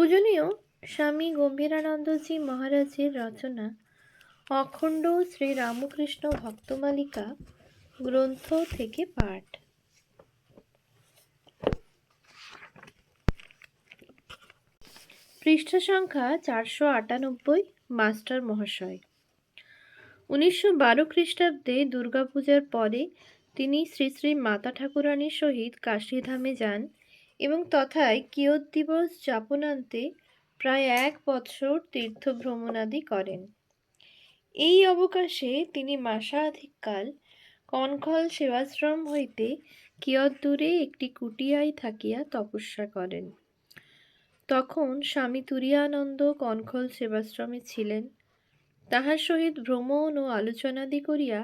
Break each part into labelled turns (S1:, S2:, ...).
S1: পূজনীয় স্বামী গম্ভীরানন্দজি মহারাজের রচনা, অখণ্ড শ্রী রামকৃষ্ণ ভক্তমালিকা, গ্রন্থ থেকে পাঠ। পৃষ্ঠা সংখ্যা চারশো আটানব্বই, মাস্টার মহাশয়। উনিশশো বারো খ্রিস্টাব্দে দুর্গাপূজার পরে তিনি শ্রী শ্রী মাতা ঠাকুরানীর সহিত কাশীধামে যান। এবং তথায় কিয়ত দিবস যাপনান্তে প্রায় এক বৎসর তীর্থ ভ্রমণাদি করেন। এই অবকাশে তিনি মাসাধিককাল কনখল সেবাশ্রম হইতে কিয়ৎ দূরে একটি কুটিয়ায় থাকিয়া তপস্যা করেন। তখন স্বামী তুরিয়ানন্দ কনখল সেবাশ্রমে ছিলেন। তাহার সহিত ভ্রমণ ও আলোচনাদি করিয়া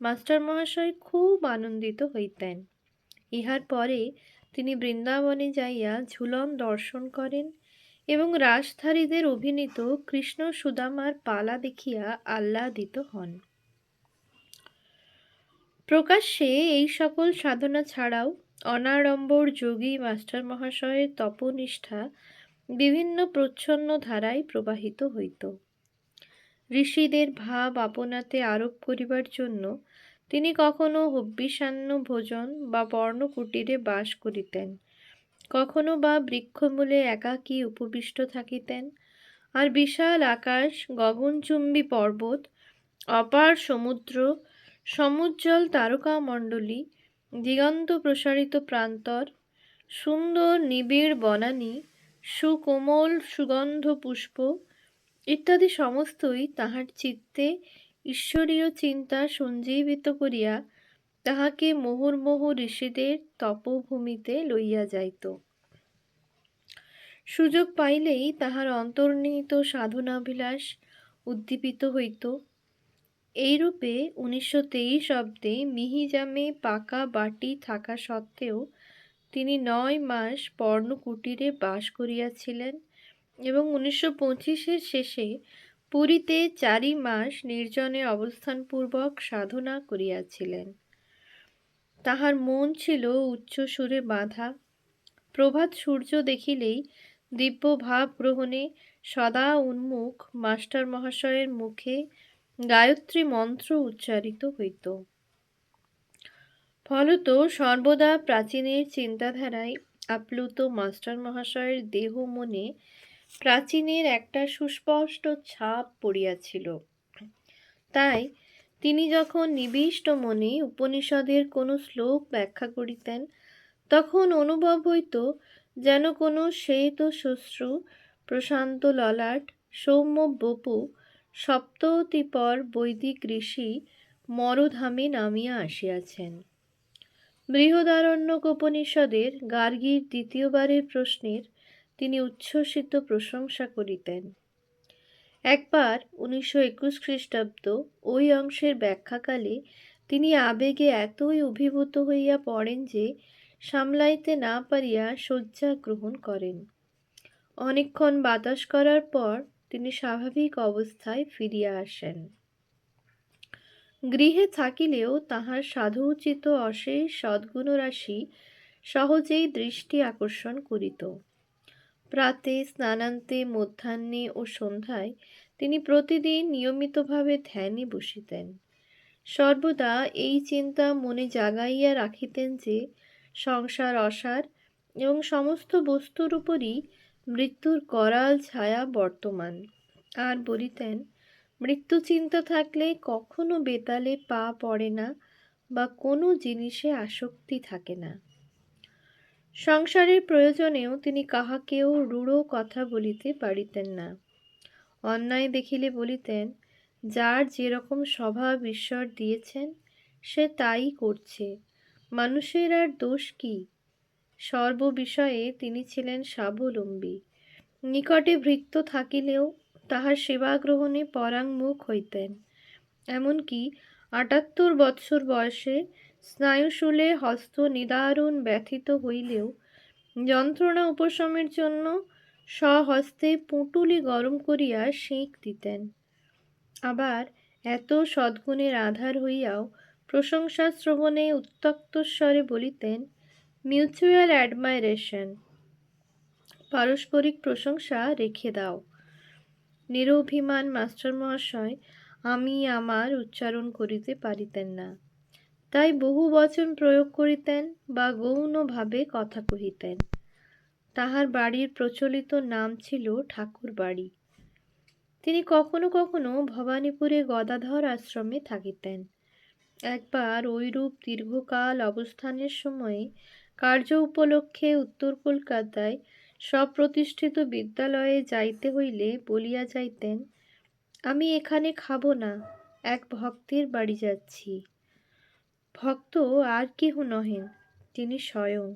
S1: মাস্টার মহাশয় খুব আনন্দিত হইতেন। ইহার পরে তিনি বৃন্দাবনে যাইয়া ঝুলন দর্শন করেন এবং রাসধারীদের অভিনীত কৃষ্ণ সুদামার পালা দেখিয়া আহ্লাদিত হন। প্রকাশ্যে এই সকল সাধনা ছাড়াও অনাড়ম্বর যোগী মাস্টার মহাশয়ের তপনিষ্ঠা বিভিন্ন প্রচ্ছন্ন ধারায় প্রবাহিত হইত। ঋষিদের ভাব আপনাতে আরোপ করিবার জন্য তিনি কখনো হব্যিসান্ন ভোজন বা বর্ণকুটিরে বাস করিতেন। কখনো বা বৃক্ষমূলে একাকী উপবিষ্ট থাকিতেন। আর বিশাল আকাশ, গগনচুম্বী পর্বত, অপার সমুদ্র, সমুজ্জ্বল তারকামণ্ডলী, দিগন্ত প্রসারিত প্রান্তর, সুন্দর নিবিড় বনানী, সুকোমল সুগন্ধ পুষ্প ইত্যাদি সমস্তই তাহার চিত্তে ঈশ্বরীয় চিন্তা সঞ্জীবিত করিয়া তাহাকে মুহুর্মুহ ঋষিদের তপভূমিতে লইয়া যাইত। সুযোগ পাইলেই তাহার অন্তর্নিহিত সাধনাভিলাষ উদ্দীপিত হইত। এইরূপে উনিশশো তেইশ অব্দে মিহিজামে পাকা বাটি থাকা সত্ত্বেও তিনি নয় মাস পর্ণকুটিরে বাস করিয়াছিলেন এবং উনিশশো পঁচিশের শেষে পুরীতে চারি মাস নির্জনে অবস্থানপূর্বক সাধনা করিয়াছিলেন। তাহার মন ছিল উচ্চ সুরে বাঁধা। প্রভাত সূর্য দেখিলেই দিব্য ভাব গ্রহণে সদা উন্মুখ মাস্টার মহাশয়ের মুখে গায়ত্রী মন্ত্র উচ্চারিত হইত। ফলত সর্বদা প্রাচীনের চিন্তাধারায় আপ্লুত মাস্টার মহাশয়ের দেহ মনে প্রাচীনের একটা সুস্পষ্ট ছাপ পড়িয়াছিল। তাই তিনি যখন নিবিষ্ট মনে উপনিষদের কোনো শ্লোক ব্যাখ্যা করিতেন, তখন অনুভব হইত যেন কোনো শ্বেত শ্বশ্রু প্রশান্ত ললাট, সৌম্য বপু, সপ্ততিপর বৈদিক ঋষি মরধামে নামিয়া আসিয়াছেন। বৃহদারণ্যক উপনিষদের গার্গীর দ্বিতীয়বারের প্রশ্নের তিনি উচ্ছ্বসিত প্রশংসা করিতেন। একবার উনিশশো একুশ খ্রিস্টাব্দ ওই অংশের ব্যাখ্যাকালে তিনি আবেগে এতই অভিভূত হইয়া পড়েন যে সামলাইতে না পারিয়া শয্যা গ্রহণ করেন। অনেকক্ষণ বাতাস করার পর তিনি স্বাভাবিক অবস্থায় ফিরিয়া আসেন। গৃহে থাকিলেও তাহার সাধুচিত অশেষ সদ্গুণরাশি সহজেই দৃষ্টি আকর্ষণ করিত। প্রাতে, স্নানান্তে, মধ্যাহ্নে ও সন্ধ্যায় তিনি প্রতিদিন নিয়মিতভাবে ধ্যানে বসিতেন। সর্বদা এই চিন্তা মনে জাগাইয়া রাখিতেন যে, সংসার অসার এবং সমস্ত বস্তুর উপরই মৃত্যুর করাল ছায়া বর্তমান। আর বলিতেন, মৃত্যু চিন্তা থাকলে কখনো বেতালে পা পড়ে না বা কোনো জিনিসে আসক্তি থাকে না। সংসারের প্রয়োজনেও তিনি কাহাকেও রূঢ় কথা বলিতে পারিতেন না। অন্যায় দেখিলে বলিতেন, যার যেরকম স্বভাব ঈশ্বর দিয়েছেন, সে তাই করছে। মানুষের আর দোষ কি? সর্ববিষয়ে তিনি ছিলেন স্বাবলম্বী। নিকটে ভৃত্য থাকিলেও তাহার সেবা গ্রহণে পরাঙ্মুখ হইতেন। এমনকি আটাত্তর বৎসর বয়সে স্নায়ুশূলে হস্ত নিদারুণ ব্যথিত হইলেও যন্ত্রণা উপশমের জন্য স্বহস্তে পুঁটুলি গরম করিয়া সেঁক দিতেন। আবার এত সদ্গুণের আধার হইয়াও প্রশংসা শ্রবণে উত্তক্ত স্বরে বলিতেন মিউচুয়াল অ্যাডমাইরেশন পারস্পরিক প্রশংসা রেখে দাও। নিরভিমান মাস্টার মহাশয় আমি আমার উচ্চারণ করিতে পারিতেন না। তাই বহু বচন প্রয়োগ করিতেন বা গৌণভাবে কথা কহিতেন। তাহার বাড়ির প্রচলিত নাম ছিল ঠাকুর বাড়ি। তিনি কখনো কখনো ভবানীপুরে গদাধর আশ্রমে থাকিতেন। একবার ঐরূপ দীর্ঘকাল অবস্থানের সময়ে কার্য উপলক্ষে উত্তর কলকাতায় স্বপ্রতিষ্ঠিত বিদ্যালয়ে যাইতে হইলে বলিয়া যাইতেন, আমি এখানে খাব না, এক ভক্তের বাড়ি যাচ্ছি। ভক্ত আর কেহ নহেন, তিনি স্বয়ং।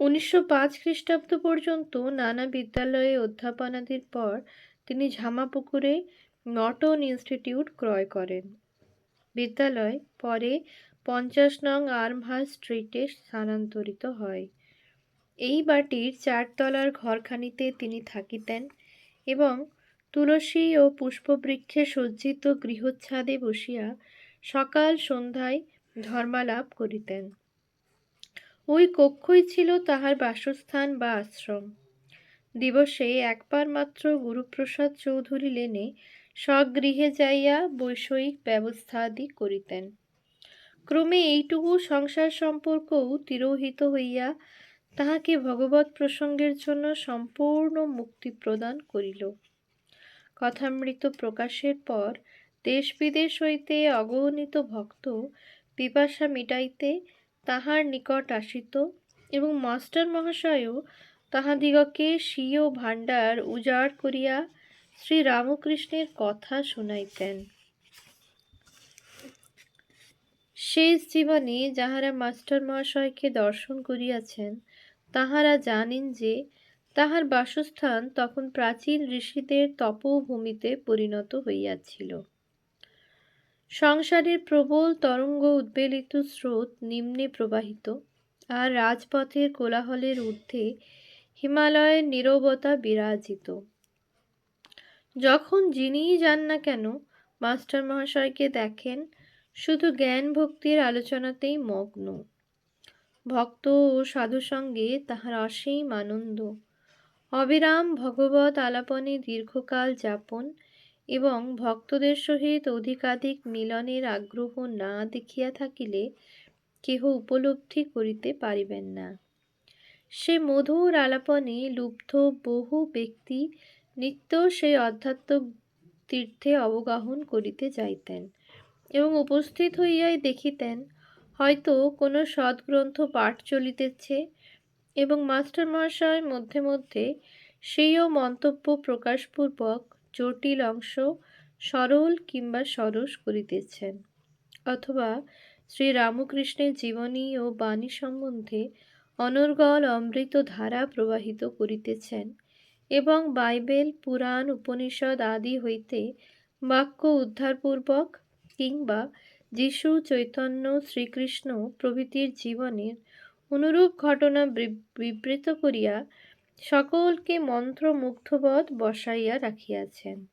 S1: উনিশশো পাঁচ খ্রিস্টাব্দ পর্যন্ত নানা বিদ্যালয়ে অধ্যাপনাদির পর তিনি ঝামাপুকুরে নটন ইনস্টিটিউট ক্রয় করেন। বিদ্যালয় পরে পঞ্চাশ নং আর্মহার্স্ট স্ট্রিটে স্থানান্তরিত হয়। এই বাটির চারতলার ঘরখানিতে তিনি থাকিতেন এবং তুলসী ও পুষ্পবৃক্ষে সজ্জিত গৃহচ্ছাদে বসিয়া সকাল সন্ধ্যায় ধর্মালাপ করিতেন। ওই কক্ষই ছিল তাহার বাসস্থান বা আশ্রম। দিবসে একবার মাত্র গুরুপ্রসাদ চৌধুরী লেনে স্বগৃহে যাইয়া বৈষয়িক ব্যবস্থাদি করিতেন। ক্রমে এইটুকু সংসার সম্পর্কও তিরোহিত হইয়া তাহাকে ভগবত প্রসঙ্গের জন্য সম্পূর্ণ মুক্তি প্রদান করিল। কথামৃত প্রকাশের পর দেশ বিদেশ হইতে অগণিত ভক্ত পিপাসা মিটাইতে তাহার নিকট আসিত এবং মাস্টার মহাশয়ও তাহাদিগকে স্বীয় ভাণ্ডার উজাড় করিয়া শ্রী রামকৃষ্ণের কথা শুনাইতেন। শেষ জীবনে যাহারা মাস্টার মহাশয়কে দর্শন করিয়াছেন, তাহারা জানেন যে তাহার বাসস্থান তখন প্রাচীন ঋষিদের তপভূমিতে পরিণত হইয়াছিল। সংসারের প্রবল তরঙ্গ উদ্বেলিত স্রোত নিম্নে প্রবাহিত, আর রাজপথের কোলাহলের ঊর্ধ্বে হিমালয়ের নীরবতা বিরাজিত। যখন যিনিই যান না কেন, মাস্টার মহাশয়কে দেখেন, শুধু জ্ঞান ভক্তির আলোচনাতেই মগ্ন। ভক্ত ও সাধু সঙ্গে তাহার অসীম আনন্দ। অবিরাম ভগবত আলাপনে দীর্ঘকাল যাপন এবং ভক্তদের সহিত অধিকাধিক মিলনের আগ্রহ না দেখিয়া থাকিলে কেহ উপলব্ধি করিতে পারিবেন না। সে মধুর আলাপনে লুব্ধ বহু ব্যক্তি নিত্য সেই অধ্যাত্ম তীর্থে অবগাহন করিতে যাইতেন এবং উপস্থিত হইয়াই দেখিতেন, হয়তো কোনো সদ্গ্রন্থ পাঠ চলিতেছে এবং মাস্টার মহাশয় মধ্যে মধ্যে সেইও মন্তব্য প্রকাশপূর্বক জটিল অংশ সরল কিংবা সরস করিতেছেন। অথবা শ্রী রামকৃষ্ণের জীবনী ও বাণী সম্বন্ধে অনর্গল অমৃত ধারা প্রবাহিত করিতেছেন এবং বাইবেল, পুরাণ, উপনিষদ আদি হইতে বাক্য উদ্ধারপূর্বক কিংবা যীশু, চৈতন্য, শ্রীকৃষ্ণ প্রভৃতির জীবনের অনুরূপ ঘটনা বিবৃত করিয়া সকলকে মন্ত্রমুগ্ধবৎ বসাইয়া রাখিয়াছেন।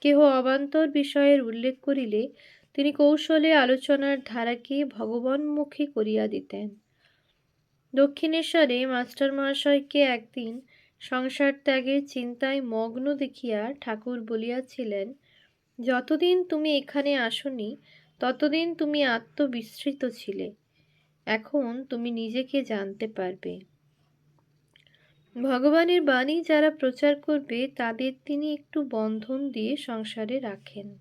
S1: কেহ অবান্তর বিষয়ের উল্লেখ করিলে তিনি কৌশলে আলোচনার ধারাকে ভগবানমুখী করিয়া দিতেন। দক্ষিণেশ্বরে মাস্টার মহাশয়কে একদিন সংসার ত্যাগের চিন্তায় মগ্ন দেখিয়া ঠাকুর বলিয়াছিলেন, যতদিন তুমি এখানে আসনি, ততদিন তুমি আত্মবিস্মৃত ছিলে। এখন তুমি নিজেকে জানতে পারবে। ভগবানের বাণী যারা প্রচার করবে, তাদের তিনি একটু বন্ধন দিয়ে সংসারে রাখেন।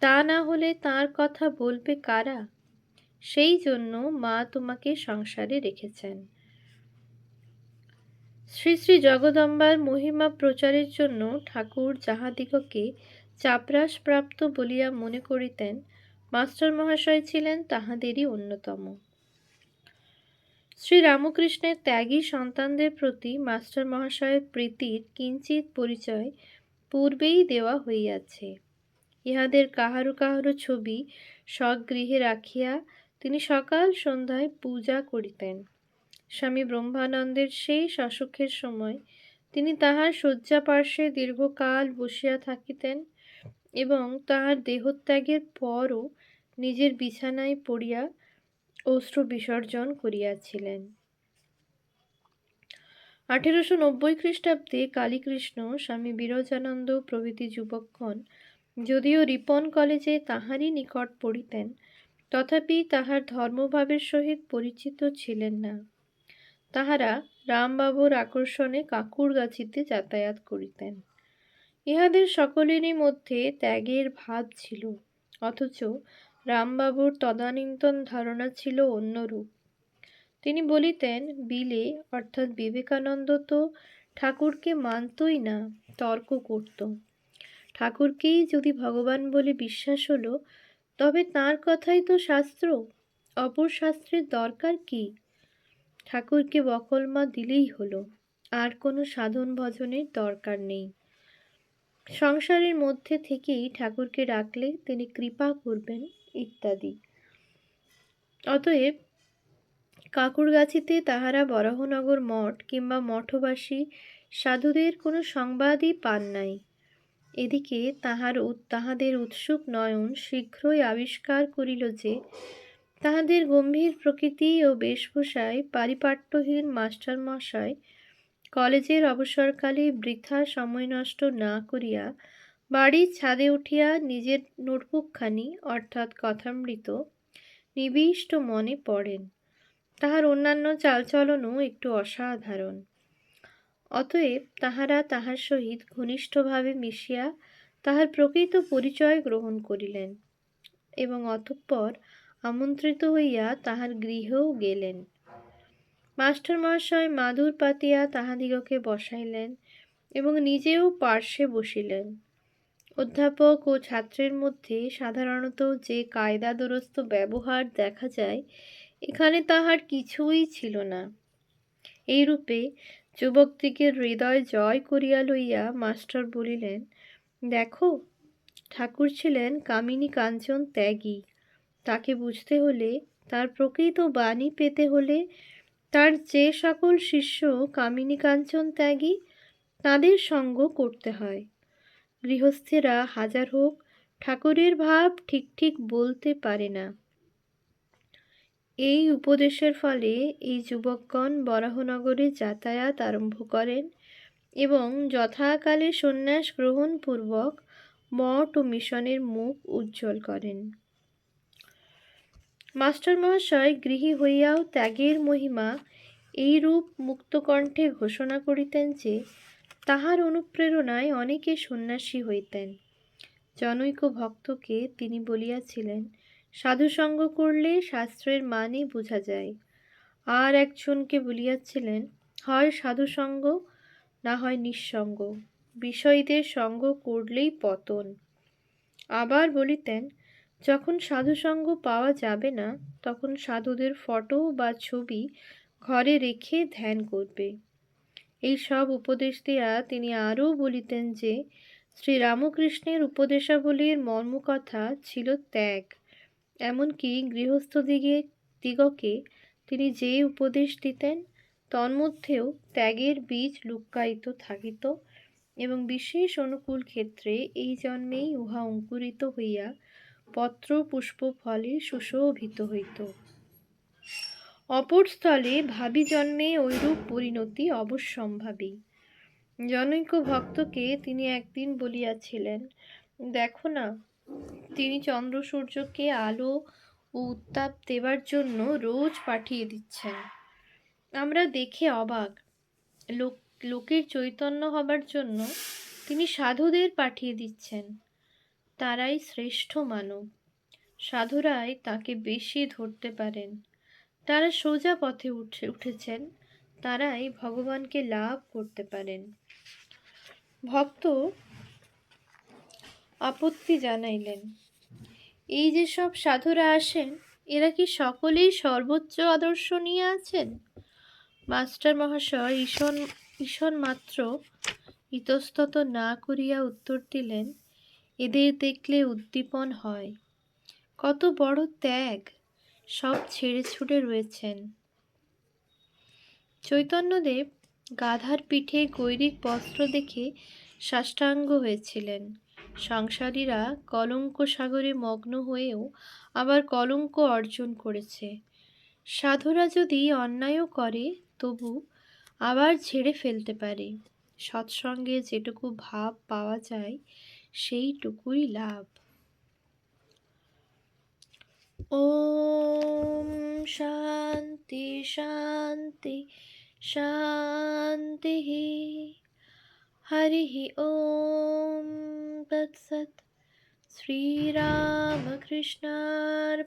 S1: তা না হলে তার কথা বলবে কারা? সেই জন্য মা তোমাকে সংসারে রেখেছেন। শ্রী শ্রী জগদম্বার মহিমা প্রচারের জন্য ঠাকুর যাহাদিগকে চাপরাস প্রাপ্ত বলিয়া মনে করিতেন মাস্টার মহাশয় ছিলেন তাহাদেরই অন্যতম। শ্রী রামকৃষ্ণের ত্যাগী সন্তানদের প্রতি মাস্টার মহাশয়ের প্রীতির কিঞ্চিত পরিচয় পূর্বেই দেওয়া হইয়াছে। ইহাদের কাহারো কাহারো ছবি স্বগৃহে রাখিয়া তিনি সকাল সন্ধ্যায় পূজা করিতেন। স্বামী ব্রহ্মানন্দের সেই অসুখের সময় তিনি তাহার শয্যা পার্শ্বে দীর্ঘকাল বসিয়া থাকিতেন এবং তাহার দেহত্যাগের পরও নিজের বিছানায় পড়িয়া অশ্রু বিসর্জন করিয়াছিলেন। আঠেরোশো নব্বই খ্রিস্টাব্দে কালীকৃষ্ণ স্বামী বিরজানন্দ প্রভৃতি যুবকগণ যদিও রিপন কলেজে তাহারই নিকট পড়িতেন, তথাপি তাহার ধর্মভাবের সহিত পরিচিত ছিলেন না। তাহারা রামবাবুর আকর্ষণে কাকুরগাছিতে যাতায়াত করিতেন। ইহাদের সকলেরই মধ্যে ত্যাগের ভাব ছিল, অথচ রামবাবুর তদানীন্তন ধারণা ছিল অন্যরূপ। তিনি বলিতেন, বিলে, অর্থাৎ বিবেকানন্দ তো ঠাকুরকে মানতই না, তর্ক করত। ঠাকুরকেই যদি ভগবান বলে বিশ্বাস হলো, তবে তার কথাই তো শাস্ত্র। অপর শাস্ত্রের দরকার কি? ঠাকুরকে বকলমা দিলেই হলো, আর কোনো সাধন ভজনের দরকার নেই। সংসারের মধ্যে থেকেই ঠাকুরকে ডাকলে তিনি কৃপা করবেন ইত্যাদি। অতএব কাকুরগাছিতে তাহারা বরাহনগর মঠ কিংবা মঠবাসী সাধুদের কোনো সংবাদই পান নাই। এদিকে তাহার তাহাদের উৎসুক নয়ন শীঘ্রই আবিষ্কার করিল যে, তাহাদের গম্ভীর প্রকৃতি ও বেশভূষায় পারিপাট্যহীন মাস্টারমশাই কলেজের অবসরকালে বৃথা সময় নষ্ট না করিয়া বাড়ির ছাদে উঠিয়া নিজের নোটবুকখানি, অর্থাৎ কথামৃত, নিবিষ্ট মনে পড়েন। তাহার অন্যান্য চালচলনও একটু অসাধারণ। অতএব তাহারা তাহার সহিত ঘনিষ্ঠভাবে মিশিয়া তাহার প্রকৃত পরিচয় গ্রহণ করিলেন এবং অতঃপর আমন্ত্রিত হইয়া তাহার গৃহেও গেলেন। মাস্টার মহাশয় মাদুর পাতিয়া তাহাদিগকে বসাইলেন এবং নিজেও পার্শ্বে বসিলেন। অধ্যাপক ও ছাত্রের মধ্যে সাধারণত যে কায়দা দুরস্ত ব্যবহার দেখা যায়, এখানে তাহার কিছুই ছিল না। এইরূপে যুবকটিকে হৃদয় জয় করিয়া লইয়া মাস্টার বলিলেন, দেখো, ঠাকুর ছিলেন কামিনী কাঞ্চন ত্যাগী। তাকে বুঝতে হলে, তার প্রকৃত বাণী পেতে হলে, তার যে সকল শিষ্য কামিনী কাঞ্চন ত্যাগী, তাদের সঙ্গ করতে হয়। গৃহস্থেরা হাজার হোক, ঠাকুরের ভাব ঠিক ঠিক বলতে পারে না। এই উপদেশের ফলে এই যুবকগণ বরাহনগরে যাতায়াত আরম্ভ করেন এবং যথাকালে সন্ন্যাস গ্রহণপূর্বক মঠ ও মিশনের মুখ উজ্জ্বল করেন। মাস্টার মহাশয় গৃহী হইয়াও ত্যাগের মহিমা এইরূপ মুক্তকণ্ঠে ঘোষণা করিতেন যে তাহার অনুপ্রেরণায় অনেকে সন্ন্যাসী হইতেন। জনৈক ভক্তকে তিনি বলিয়াছিলেন, সাধুসঙ্গ করলে শাস্ত্রের মানে বোঝা যায়। আর একজনকে বলিয়াছিলেন, হয় সাধুসঙ্গ, না হয় নিঃসঙ্গ। বিষয়ীদের সঙ্গ করলেই পতন। আবার বলিতেন, যখন সাধুসঙ্গ পাওয়া যাবে না, তখন সাধুদের ফটো বা ছবি ঘরে রেখে ধ্যান করবে। এই সব উপদেশ দেয়া তিনি আরও বলিতেন যে শ্রী রামকৃষ্ণের উপদেশাবলীর মর্মকথা ছিল ত্যাগ। এমনকি গৃহস্থদিগে দিগকে তিনি যে উপদেশ দিতেন, তন্মধ্যেও ত্যাগের বীজ লুক্কায়িত থাকিত এবং বিশেষ অনুকূল ক্ষেত্রে এই জন্মেই উহা অঙ্কুরিত হইয়া পত্র পুষ্প ফলে সুশোভিত হইত। অপর স্থলে ভাবি জন্মে ঐরূপ পরিণতি অবশ্যম্ভাবী। জনৈক ভক্তকে তিনি একদিন বলিয়াছিলেন, দেখো না, তিনি চন্দ্র সূর্যকে আলো ও উত্তাপ দেবার জন্য রোজ পাঠিয়ে দিচ্ছেন। আমরা দেখে অবাক। লোক, লোকের চৈতন্য হবার জন্য তিনি সাধুদের পাঠিয়ে দিচ্ছেন। তারাই শ্রেষ্ঠ মানব। সাধুরাই তাকে বেশি ধরতে পারেন। তারা সোজা পথে উঠে, উঠেছেন। তারাই ভগবানকে লাভ করতে পারেন। ভক্ত আপত্তি জানাইলেন, এই যে সব সাধুরা আসেন, এরা কি সকলেই সর্বোচ্চ আদর্শ নিয়ে আছেন? মাস্টার মহাশয় ঈশন ঈশন মাত্র ইতস্তত না করিয়া উত্তর দিলেন, এদের দেখলে উদ্দীপন হয়। কত বড় ত্যাগ! সব ছেড়ে ছুড়ে রয়েছেন। চৈতন্যদেব গাধার পিঠে গৈরিক বস্ত্র দেখে সাষ্টাঙ্গ হয়েছিলেন। সংসারীরা কলঙ্ক সাগরে মগ্ন হয়েও আবার কলঙ্ক অর্জন করেছে। সাধুরা যদি অন্যায়ও করে, তবু আবার ঝেড়ে ফেলতে পারে। সৎসঙ্গে যেটুকু ভাব পাওয়া যায়, সেইটুকুই লাভ। ओम शांति शांति शांति ही हरि ही ओम तत्सत। श्री राम कृष्णार्पणमस्तु